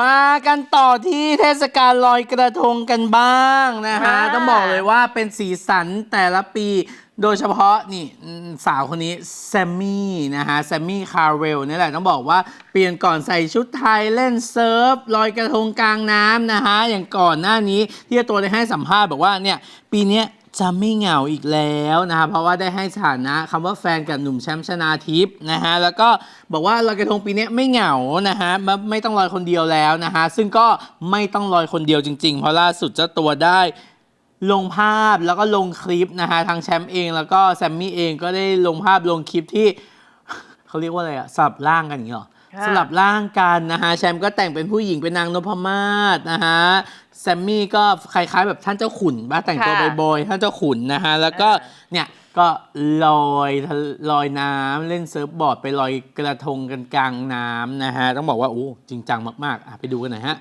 มากันต่อที่เทศกาลลอยกระทงกันบ้างนะฮะอ่าต้องบอกเลยว่าเป็นสีสันแต่ละปี โดยเฉพาะนี่อืมสาวคนนี้แซมมี่นะฮะแซมมี่คาร์เวลนี่แหละต้องบอกว่าเปลี่ยนก่อนใส่ชุดไทยเล่นเซิร์ฟลอยกระทงกลางน้ำนะฮะ อย่างก่อนหน้านี้ที่เจ้าตัวได้ให้สัมภาษณ์บอกว่าเนี่ยปีเนี้ย จะไม่เหงาอีกแล้วนะคะเพราะว่าได้ให้สถานะคำว่าแฟนกับหนุ่มแชมป์ชนาทิพย์นะฮะแล้วก็บอกว่าลอยกระทงปีนี้ไม่เหงานะฮะไม่ไม่ต้องลอยคนเดียวแล้วนะฮะซึ่งก็ไม่ต้องลอยคนเดียวจริง ๆ เพราะล่าสุดเจ้าตัวได้ลงภาพแล้วก็ลงคลิปนะฮะทางแชมป์เองแล้วก็แซมมี่เองก็ได้ลงภาพลงคลิปที่เขาเรียกว่าอะไรอะสับร่างกันอย่างนี้เหรอ สลับร่างกันนะฮะแชมป์ก็แต่งเป็นผู้หญิงเป็นนางนพมาศนะฮะแซมมี่ก็คล้ายๆแบบท่านเจ้าขุนบ้าแต่งตัวค่ะบอยๆท่านเจ้าขุนนะฮะแล้วก็อ่าเนี่ยก็ลอยทะลอยน้ำเล่นเซิร์ฟบอร์ดไปลอยกระทงกันกลางน้ำนะฮะต้องบอกว่าโอ้จริงจังมากๆอะไปดูกันหน่อยฮะ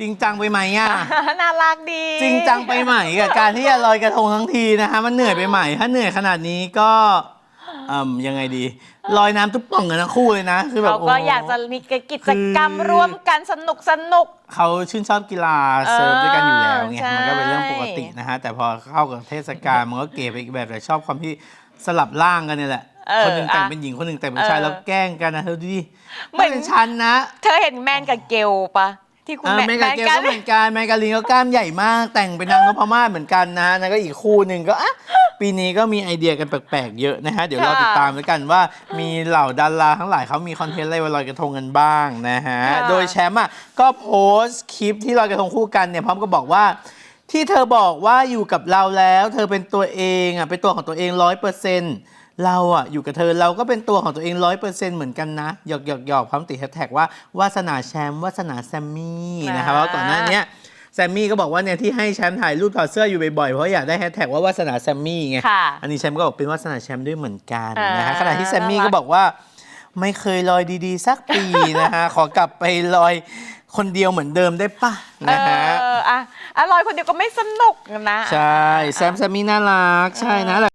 จริงจังไปไหมอะ น่ารักดี จริงจังไปไหมกับการที่จะลอยกระทงทั้งทีนะคะมันเหนื่อยไปไหมถ้าเหนื่อยขนาดนี้ก็อืมยังไงดีลอยน้ำตุ๊บป่องกันทั้งคู่เลยนะคือแบบเขาก็โอยากจะมีกิจกรรมคือ ร่วมกันสนุกสนุก เขาชื่นชอบกีฬาเซิร์ฟด้วยกันอยู่แล้วไงใช่มันก็เป็นเรื่องปกตินะฮะ แต่พอเข้ากับเทศกาลมันก็เก๋ไปอีกแบบแต่ชอบความที่สลับร่างกันเนี่ยแหละ เออคนหนึ่งแต่งอะเป็นหญิงคนหนึ่งแต่งเป็นชายเออแล้วแกล้งกันนะเธอดูดิเหมือนถ้าเป็นฉันนะ เธอเห็นแมนกับเกลปะ ที่คุณอ่าแมนแมกกาเกลกัก็เหมือนกันแมกกาลินก็กล้ามใหญ่มาก แต่งเป็นนางนพมาศเหมือนกันนะแล้วก็อีกคู่หนึ่งก็อะปีนี้ก็มีไอเดียกันแปลกๆเยอะนะฮะเดี๋ยวเราติดตามแล้วกันว่ามีเหล่าดาราทั้งหลายเขามีคอนเทนต์อะไรวันลอยกระทงกันบ้างนะฮะค่ะ โดยแชมป์อะก็โพสต์คลิปที่ลอยกระทงคู่กันเนี่ยพร้อมกับบอกว่า ที่เธอบอกว่าอยู่กับเราแล้ว เธอเป็นตัวเองอะเป็นตัวของตัวเองร้อยเปอร์เซ็นต์ เราอะอยู่กับเธอเราก็เป็นตัวของตัวเองร้อยเปอร์เซ็นต์เหมือนกันนะหยอกหยอกหยอกพร้อมติดแฮชแท็กว่าวาสนาแชมป์วาสนาแซมมี่นะครับเพราะว่าก่อนหน้าเนี้ยแซมมี่ก็บอกว่าเนี่ยที่ให้แชมป์ถ่ายรูปถอดเสื้ออยู่บ่อยๆ เพราะอยากได้แฮชแท็กว่าวาสนาแซมมี่ไงค่ะอันนี้แชมป์ก็บอกเป็นวาสนาแชมป์ด้วยเหมือนกันนะฮะอ่าขณะที่แซมมี่น่ารักก็บอกว่าไม่เคยลอยดีๆ สักปีนะฮะ ขอกลับไปลอยคนเดียวเหมือนเดิมได้ปะนะฮะเอออะอะลอยคนเดียวก็ไม่สนุกนะ ใช่ แซมแซมมี่น่ารักใช่นะ